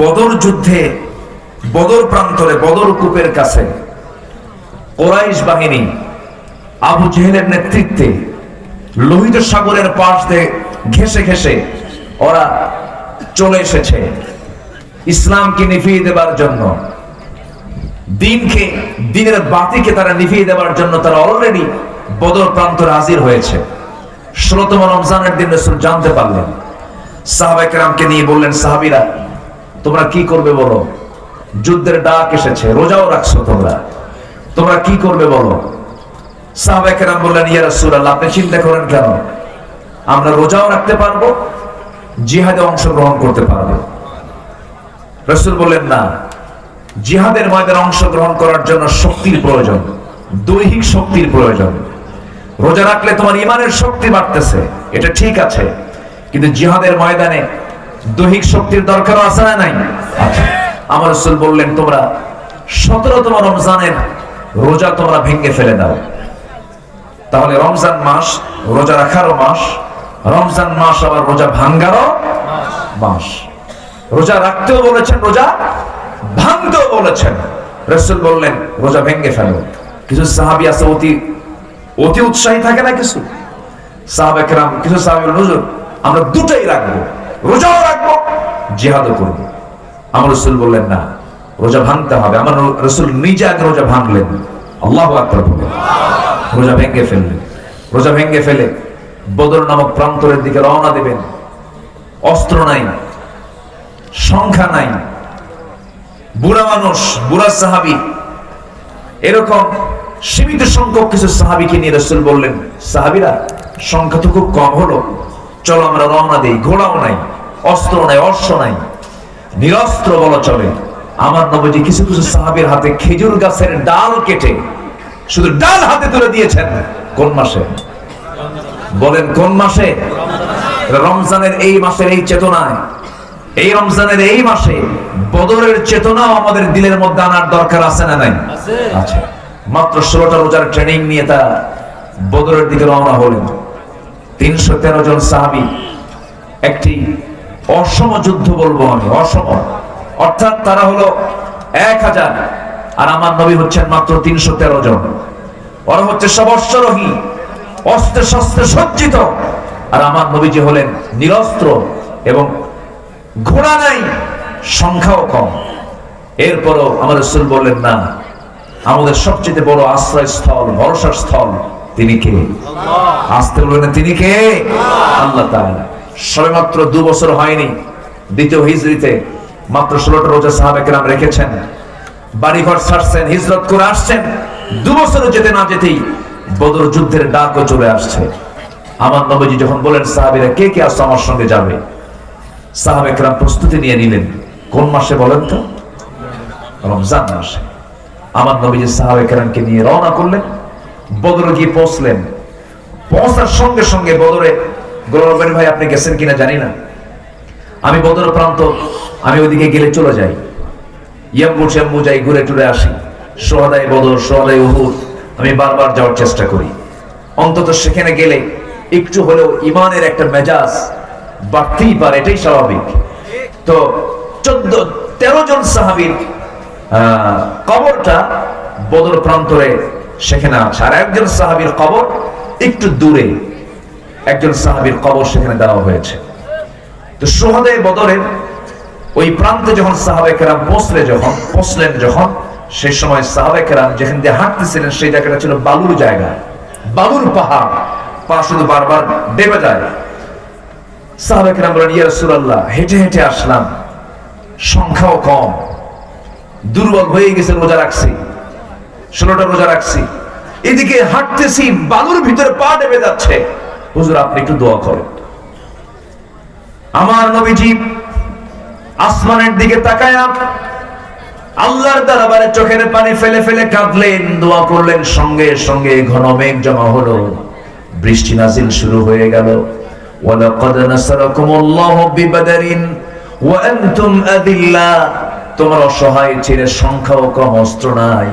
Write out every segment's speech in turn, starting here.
বদর যুদ্ধে, বদর প্রান্তরে, বদর কূপের কাছে কোরাইশ বাহিনী আবু জেহেলের নেতৃত্বে লোহিত সাগরের পাশ দিয়ে ঘেসে ঘেসে ওরা চলে এসেছে। ইসলামকে নিভিয়ে দেবার জন্য, দিনকে, দিনের বাতিকে তারা নিভিয়ে দেওয়ার জন্য তারা অলরেডি বদর প্রান্তরে হাজির হয়েছে। ষোলতম রমজানের দিন রসুল জানতে পারলেন। সাহাবাইকেরামকে নিয়ে বললেন, সাহাবিরা তোমরা কি করবে বলো? যুদ্ধের ডাক এসেছে, রোজাও রাখছো তোমরা। তোমরা কি করবে বলো? বললেন আপনি চিন্তা করেন কেন? আমরা রোজাও রাখতে পারব, জিহাদে অংশগ্রহণ করতে পারব। রসুল বললেন, না। জিহাদের অংশগ্রহণ করার জন্য শক্তির প্রয়োজন, দৈহিক শক্তির প্রয়োজন। রোজা রাখলে তোমার ইমানের শক্তি বাড়তেছে, এটা ঠিক আছে। কিন্তু জিহাদের ময়দানে দৈহিক শক্তির দরকারও আছে না নাই? আমার রসুল বললেন, তোমরা সতেরোতম রমজানের রোজা তোমরা ভেঙে ফেলে দাও। তাহলে রমজান মাস রোজা রাখারও মাস, রমজান মাস আবার রোজা ভাঙ্গারও মাস। রোজা রাখতেও বলেছেন, রোজা ভাঙতেও বলেছেন। রসুল বললেন, রোজা ভেঙ্গে ফেলো। কিছু সাহাবি আছে, অতি অতি উৎসাহী থাকে না কিছু? সাহাবেকরাম, কিছু সাহাবি নজর আমরা দুটাই রাখব। রোজাও রাখব, জিহাদও করব। আমার রসুল বললেন, না, রোজা ভাঙতে হবে। আমার রসুল নিজে আগে রোজা ভাঙলেন। আল্লাহ রোজা ভেঙ্গে ফেললেন রোজা ভেঙ্গে ফেলে বদর নামক প্রান্তরের দিকে রওনা দেবেন। অস্ত্র নাই, সংখ্যা নাই। বুড়া মানুষ, বুড়া সাহাবি, এরকম সীমিত সংখ্যক কিছু সাহাবিকে নিয়ে রসুল বললেন, সাহাবিরা, সংখ্যা তো খুব কম হলো। চলো আমরা রওনা দিই ঘোড়াও নাই অস্ত্র নাই অশ্ব নাই। নিরস্ত্র বলা চলে। আমার নবজি কিছু কিছু সাহাবির হাতে খেজুর গাছের ডাল কেটে শুধু ডাল হাতে তুলে দিয়েছেন। কোন মাসে? বলেন কোন মাসে? রমজানের এই মাসের এই চেতনায় এই রমজানের এই মাসে বদরের চেতনাও আমাদের দিলের মধ্যে আনার দরকার আছে না নাই? আছে। মাত্র ষোলোটা রোজার ট্রেনিং নিয়ে তারা বদরের দিকে রওনা হলেন। তিনশো তেরো জন সাহাবি একটি অসম যুদ্ধ বলব আমি, অসম। অর্থাৎ তারা হলো এক হাজার। আর আমার নবী হচ্ছেন মাত্র তিনশো তেরো জন। ওরা হচ্ছে সব অশ্বরোহী অস্ত্রে শস্ত্রে সজ্জিত। আর আমার নবীজি হলেন নিরস্ত্র এবং ঘোড়া নাই, সংখ্যাও কম। এরপরও আমার রসুল বললেন, না, আমাদের সবচেয়ে বড় আশ্রয়স্থল, ভরসার স্থল তিনি কে? আসতে বলবেন তিনি কে? আল্লাহ। সবে মাত্র দু বছর হয়নি দ্বিতীয় হিজরিতে মাত্র ষোলোটা রোজা সাহাবেকেরাম রেখেছেন। বাড়িঘর ছাড়ছেন হিজরত করে আসছেন। দু বছর যেতে না যেতেই বদর যুদ্ধের ডাকও চলে আসছে। আমার নবীজি যখন বলেন সাহাবিরা কে কে আসছো আমার সঙ্গে যাবে? সাহাবেকরাম প্রস্তুতি নিয়ে নিলেন। কোন মাসে বলেন তো? রমজান মাসে। আমার নবীজি সাহাবেকরামকে নিয়ে রওনা করলেন। বদরে গিয়ে পৌঁছলেন। পৌঁছার সঙ্গে সঙ্গে বদরে গৌরবের ভাই, আপনি গেছেন কিনা জানি না। আমি বদর প্রান্ত, আমি ওইদিকে গেলে চলে যাই। ইয়াম্বু চেম্বু যাই, ঘুরে টুরে আসি। সোহাদাই বদর, সোহাদাই উহুদ, আমি বারবার যাওয়ার চেষ্টা করি। অন্তত সেখানে গেলে একটু হলেও ইমানের একটা মেজাজ বাড়তেই পারে, এটাই স্বাভাবিক। তো চোদ্দ, তেরো জন সাহাবির কবরটা বদর প্রান্তরে সেখানে আছে আর একজন সাহাবির কবর একটু দূরে। একজন সাহাবির কবর সেখানে দেওয়া হয়েছে। তো সোহাদে বদরের ওই প্রান্তে যখন সাহাবে কেরাম পৌঁছলে যখন, পৌঁছলেন যখন, সেই সময় সাহাবে কেরাম যেখান দিয়ে হাঁটতেছিলেন, সেই জায়গাটা ছিল বালুর জায়গা। বালুর পাহাড়। পা শুধু বারবার দেবে যায়। সাহাবে কেরাম বলেন ইয়া রাসূলুল্লাহ, হেঁটে হেঁটে আসলাম। সংখ্যাও কম। দুর্বল হয়ে গেছে, রোজা রাখছি। ষোলোটা রোজা রাখছি। এদিকে হাঁটতেছি, বালুর ভিতরে পা দেবে যাচ্ছে। হুজুর, আপনি একটু দোয়া করেন। আমার নবীজি আসমানের দিকে তাকায় আল্লাহর দরবারে চোখের পানি ফেলে ফেলে কাঁদলেন, দোয়া করলেন, সঙ্গে সঙ্গে ঘন মেঘ জমা হলো। বৃষ্টি নাজিল শুরু হয়ে গেল। ওয়ালাকাদ নাসারাকুমুল্লাহু বিবাদারিন ওয়া আনতুম আদিল্লা তোমার অসহায় ছেলে সংখ্যাও কম অস্ত্র নাই।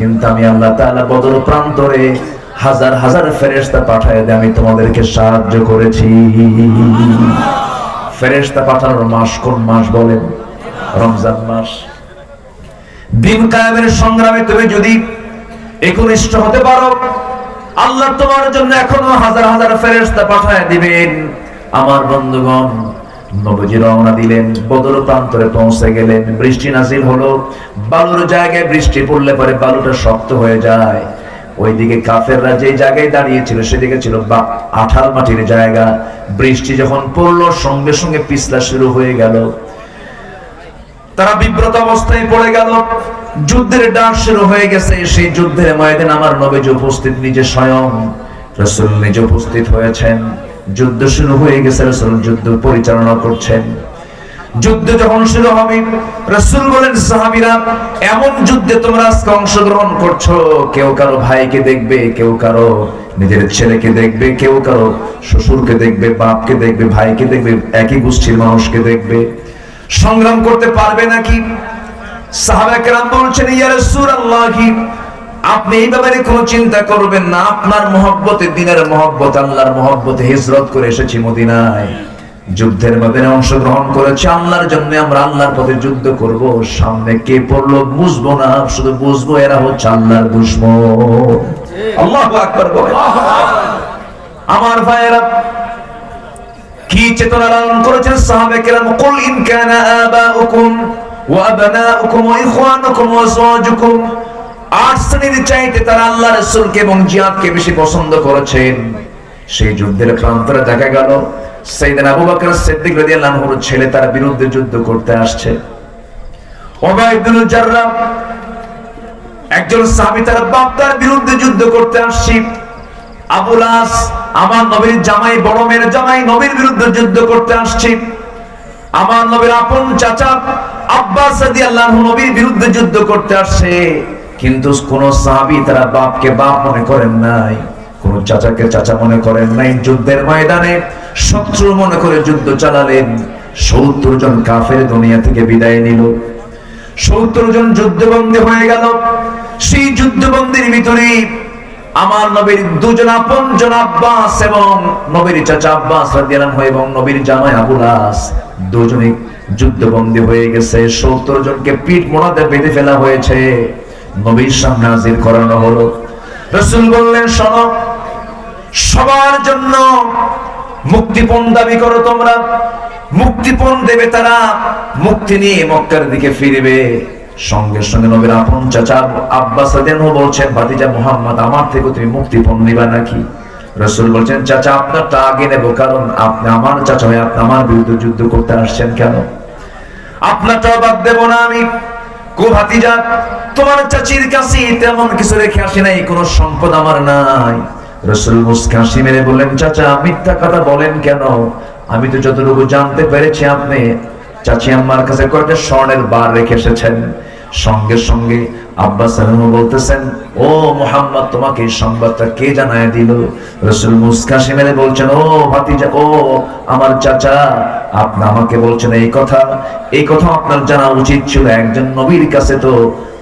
কিন্তু আমি আল্লাহ তাআলা বদর প্রান্তরে হাজার হাজার ফেরেশতা পাঠায় দিয়ে আমি তোমাদেরকে সাহায্য করেছি। ফেরেশতা পাঠানোর মাস কোন মাস বলেন? রমজান মাস। দিন কায়েমের সংগ্রামে তুমি যদি একনিষ্ঠ হতে পারো, আল্লাহ তোমার জন্য এখনও হাজার হাজার ফেরেশতা পাঠায় দিবেন। আমার বন্ধুগণ নবজি রওনা দিলেন, বদর প্রান্তরে পৌঁছে গেলেন। বৃষ্টি হলো। বালুর জায়গায় বৃষ্টি পড়লে পরে বালুটা শক্ত হয়ে যায়। ওইদিকে কাফেররা যে জায়গায় দাঁড়িয়েছিল, সেদিকে ছিল আঠাল মাটির জায়গা। বৃষ্টি যখন পড়ল, সঙ্গে সঙ্গে পিছলা শুরু হয়ে গেল। তারা বিব্রত অবস্থায় পড়ে গেল। যুদ্ধের ডাক শুরু হয়ে গেছে। সেই যুদ্ধের ময়দানে আমার নবীজ উপস্থিত, নিজে স্বয়ং। রসুল নিজে উপস্থিত হয়েছেন। যুদ্ধ শুরু হয়ে গেছে, রসুল যুদ্ধ পরিচালনা করছেন। যুদ্ধ যখন শুরু হবে, রসুল বলেন, সাহাবিরা, এমন যুদ্ধে তোমরা আজকে অংশগ্রহণ করছ। কেউ কারও ভাইকে দেখবে, কেউ কারও নিজের ছেলেকে দেখবে, কেউ কারও শ্বশুরকে দেখবে, বাপকে দেখবে, ভাইকে দেখবে, একই গোষ্ঠীর মানুষকে দেখবে। সংগ্রাম করতে পারবে নাকি? সাহাবাকেরাম বলছেন, ইয়া রাসূলুল্লাহি আপনি এই ব্যাপারে কোনো চিন্তা করবেন না। আপনার মহব্বতে, দিনের মহব্বত, আল্লাহর মহব্বতে হিজরত করে এসেছি মদিনায়। যুদ্ধের মধ্যে অংশগ্রহণ করেছি। আল্লাহর জন্য আমরা আল্লাহর পথে যুদ্ধ করব। সামনে কে পড়ল বুঝব না। শুধু বুঝব এরা হচ্ছে আল্লাহর দুশ্মন। আল্লাহু আকবার আমার ভাইয়েরা, কি চেতনা লালন করেছেন সাহাবে কেরাম? কুল ইন কানা আবাউকুম ওয়া আবনাউকুম ওয়া ইখওয়ানুকুম ওয়া আজওয়াজুকুম। আট শ্রেণির চাইতে তারা আল্লাহ রাসূলকে এবং জিহাদকে বেশি পছন্দ করেছেন। সেই যুদ্ধের প্রান্তরে দেখা গেল, সাইয়েদনা আবু বকর সিদ্দিক রাদিয়াল্লাহু আনহুর ছেলে তার বিরুদ্ধে যুদ্ধ করতে আসছে। একজন সাহাবী তার বাপ তার বিরুদ্ধে যুদ্ধ করতে আসছে। আবুলাস আমার নবীর জামাই, বড় মেয়ের জামাই নবীর বিরুদ্ধে যুদ্ধ করতে আসছে। আমার নবীর আপন চাচা আব্বাস রাদিয়াল্লাহু নবীর বিরুদ্ধে যুদ্ধ করতে আসছে। কিন্তু কোন সাহাবী তারা বাপকে বাপ মনে করেন নাই, কোন চাচাকে চাচা মনে করেন নাই, যুদ্ধের ময়দানে শত্রু মনে করে যুদ্ধ চালালেন। সত্তর জন কাফের দুনিয়া থেকে বিদায় নিল। সত্তর জন যুদ্ধবন্দী হয়ে গেল। সেই যুদ্ধবন্দির ভিতরে আমার নবীর দুজন আপন জন আব্বাস এবং নবীর চাচা আব্বাস এবং নবীর জামাই আবুলাস দুজনে যুদ্ধবন্দী হয়ে গেছে। সত্তর জনকে পিঠ মোড়াতে বেঁধে ফেলা হয়েছে। নবীর সামনে হাজির করানো হলো। রসুল বললেন, শোনো, সবার জন্য মুক্তিপণ দাবি করো তোমরা। মুক্তিপণ দেবে তারা, মুক্তি নিয়ে মক্কার দিকে ফিরবে। সঙ্গে সঙ্গে নবীর আপন চাচা আব্বাস বলছেন, ভাতিজা মুহাম্মদ, আমার থেকে তুমি মুক্তিপণ নিবা নাকি? রসুল বলছেন, চাচা, আপনারটা আগে নেব, কারণ আপনি আমার চাচা হয়ে আপনি আমার বিরুদ্ধে যুদ্ধ করতে আসছেন কেন? আপনারটাও বাদ দেব না আমি। ভাতিজা, তোমার চাচির কাছে তেমন কিছু রেখে আসি নাই, কোন সম্পদ আমার নাই। রসুল মুসকাশি মেরে বললেন, চাচা, মিথ্যা কথা বলেন কেন? আমি তো যতটুকু জানতে পেরেছি আপনি, চাচি আমার কাছে কয়েকটা স্বর্ণের বার রেখে এসেছেন। সঙ্গে সঙ্গে আব্বাস আলম বলতেছেন, ও মোহাম্মদ, তোমাকে সংবাদটা কে জানায় দিল? রসুল মুস্কাশি মেরে বলছেন, ও ভাতিজা, ও আমার চাচা, আপনি আমাকে বলছেন এই কথা। এই কথা আপনার জানা উচিত ছিল একজন নবীর কাছে তো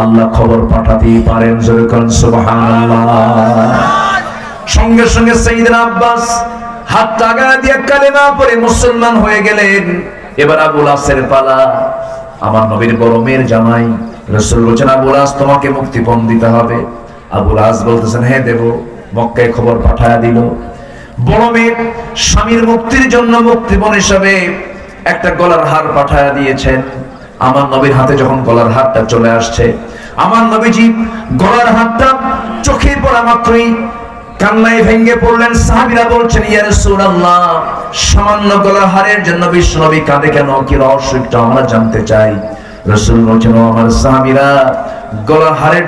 আল্লাহ খবর পাঠাতেই পারেন সঙ্গে সঙ্গে সাইয়েদনা আব্বাস হাত টাকা দিয়ে কালেমা পরে মুসলমান হয়ে গেলেন। এবার আবুল আসের পালা আমার নবীর গরমের মেয়ের জামাই। রসুল বলছেন, আবুল আস, তোমাকে মুক্তিপণ দিতে হবে। আবুল আস বলতেছেন হ্যাঁ দেব। মক্কায় খবর পাঠায়া দিল। বড় মেয়ে স্বামীর মুক্তির জন্য মুক্তিপণ হিসাবে একটা গলার হার পাঠায়া দিয়েছেন। আমার নবীর হাতে যখন গলার হারটা চলে আসছে, আমার নবীজি গলার হাতটা চোখে পড়া মাত্রই কান্নায় ভেঙ্গে পড়লেন। সাহাবীরা বলছেন, ইয়া রাসূলুল্লাহ সামান্য গলার হারের জন্য বিশ্বনবী কাঁদে কেন? কি রহস্য একটু আমরা জানতে চাই। রাসূল বলছেন আমার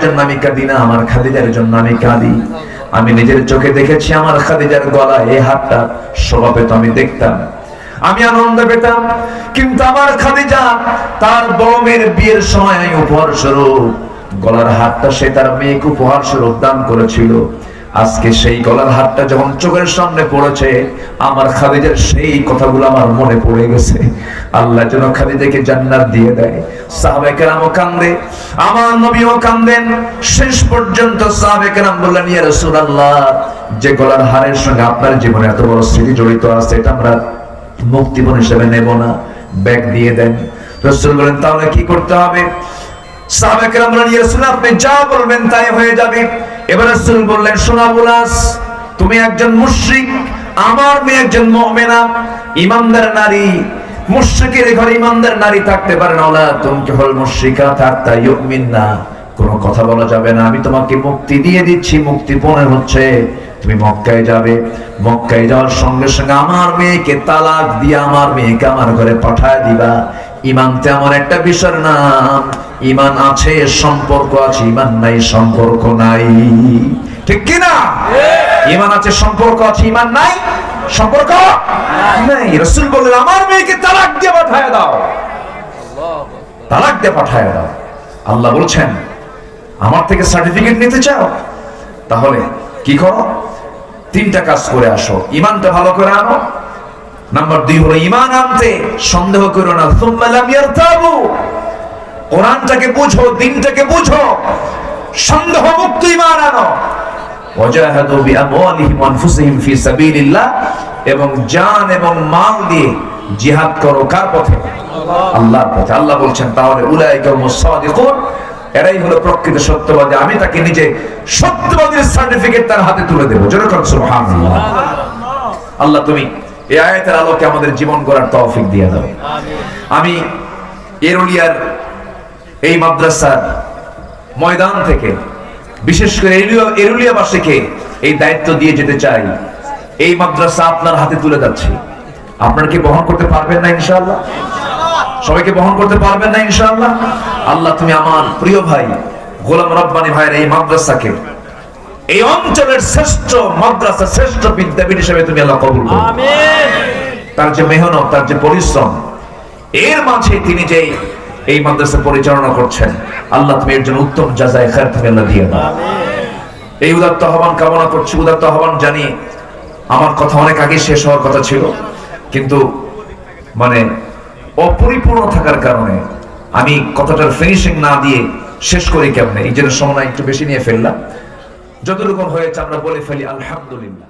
জন্য আমি কাঁদি না, আমার খাদিজার জন্য আমি কাঁদি। আমি নিজের চোখে দেখেছি আমার খাদিজার গলা, এই হাতটা স্বভাবে তো আমি দেখতাম। আমি আনন্দ পেতাম, কিন্তু আমার খাদিজা, তার বড় বিয়ের সময় উপহার স্বরূপ, গলার হাতটা সে তার মেয়েকে উপহার স্বরূপ দান করেছিল। আজকে সেই গলার হাতটা যখন চোখের সামনে পড়েছে, আমার খাদিজার সেই কথাগুলো আমার মনে পড়ে গেছে। আল্লাহ যেন খাদিজাকে জান্নাত দিয়ে দেয়। সাহাবে কেরামও কান্দে, আমার নবীও কান্দেন। শেষ পর্যন্ত সাহাবে কেরাম বললেন যে গলার হারের সঙ্গে আপনার জীবনে এত বড় স্মৃতি জড়িত আছে, এটা আমরা মুক্তিপণ হিসেবে নেব না। ব্যাগ দিয়ে দেন। বলেন, তাহলে কি করতে হবে? সাহাবাকেরাম বলেন ইয়া আপনি যা বলবেন তাই হয়ে যাবে। এবার রাসূল বললেন, শোনা বুলাস তুমি একজন মুশরিক, আমার মেয়ে একজন মুমিনা, ইমানদার নারী, মুশরিকের ঘরে ইমানদার নারী থাকতে পারে না। ওলা, তুমি হল মুশরিকা থাকতা ইউমিন না। কোনো কথা বলা যাবে না। আমি তোমাকে মুক্তি দিয়ে দিচ্ছি, মুক্তি পণে হচ্ছে। তুমি মক্কায় যাবে। মক্কায় যাওয়ার সঙ্গে সঙ্গে আমার মেয়েকে তালাক দিয়ে আমার মেয়েকে আমার ঘরে পাঠায় দিবা। ইমানতে আমার একটা বিষয়ের নাম ইমান আছে সম্পর্ক আছে ইমান নাই সম্পর্ক নাই। ঠিক কি না ইমান আছে সম্পর্ক আছে ইমান নাই সম্পর্ক নাই। রসুল বললেন আমার মেয়েকে তালাক দিয়ে পাঠায় দাও। তালাক দিয়ে পাঠায় দাও। আল্লাহ বলছেন আমার থেকে সার্টিফিকেট নিতে চাও? তাহলে কি করো? তিনটা কাজ করে আসো। ইমানটা ভালো করে আনো। নাম্বার দুই হলো ইমান আনতে সন্দেহ করো না। সুম্মা লাম ইয়ারতাবু। কোরআনটাকে বুঝো দিনটাকে বুঝো। সন্দেহ মুক্ত ইমান আনো। ওয়াজাহাদু বিআমওয়ালিহিম ওয়া আনফুসিহিম ফি সাবিলিল্লাহ এবং জান এবং মাল দিয়ে জিহাদ করো কার পথে? আল্লাহর পথে। আল্লাহ বলছেন তাহলে উলাইকা হুমুস সাদিকুন। এরাই হলো প্রকৃত সত্যবাদী। আমি তাকে নিজে সত্যবাদীর সার্টিফিকেট তার হাতে তুলে দেবো। যেরকম সুবহানাল্লাহ। আল্লাহ তুমি এই আয়াতের আলোকে আমাদের জীবন গড়ার তৌফিক দিয়ে দাও। আমি এরুলিয়ার এই মাদ্রাসার ময়দান থেকে বিশেষ করে এরুলিয়া- এরুলিয়াবাসীকে এই দায়িত্ব দিয়ে যেতে চাই। এই মাদ্রাসা আপনার হাতে তুলে যাচ্ছে। আপনারা কি বহন করতে পারবেন না ইনশাআল্লাহ? সবাইকে বহন করতে পারবেন না ইনশাআল্লাহ? আল্লাহ তুমি আমার প্রিয় ভাই গোলাম রব্বানি ভাইয়ের এই মাদ্রাসাকে এই অঞ্চলের শ্রেষ্ঠ মাদ্রাসা শ্রেষ্ঠ বিদ্যাপীঠ হিসেবে তুমি আল্লাহ কবুল করো। তার যে মেহনত তার যে পরিশ্রম এর মাঝে তিনি যে এই মাদ্রাসা পরিচালনা করছেন। আল্লাহ তুমি এর জন্য উত্তম জাজায় খার তুমি আল্লাহ দিয়ে দাও। এই উদাত্ত আহ্বান কামনা করছি উদাত্ত আহ্বান জানিয়ে আমার কথা অনেক আগে শেষ হওয়ার কথা ছিল কিন্তু মানে অপরিপূর্ণ থাকার কারণে আমি কথাটার ফিনিশিং না দিয়ে শেষ করি কেমনে? এই জন্য সময় একটু বেশি নিয়ে ফেললাম। যতটুকু হয়েছে আমরা বলে ফেলি আলহামদুলিল্লাহ।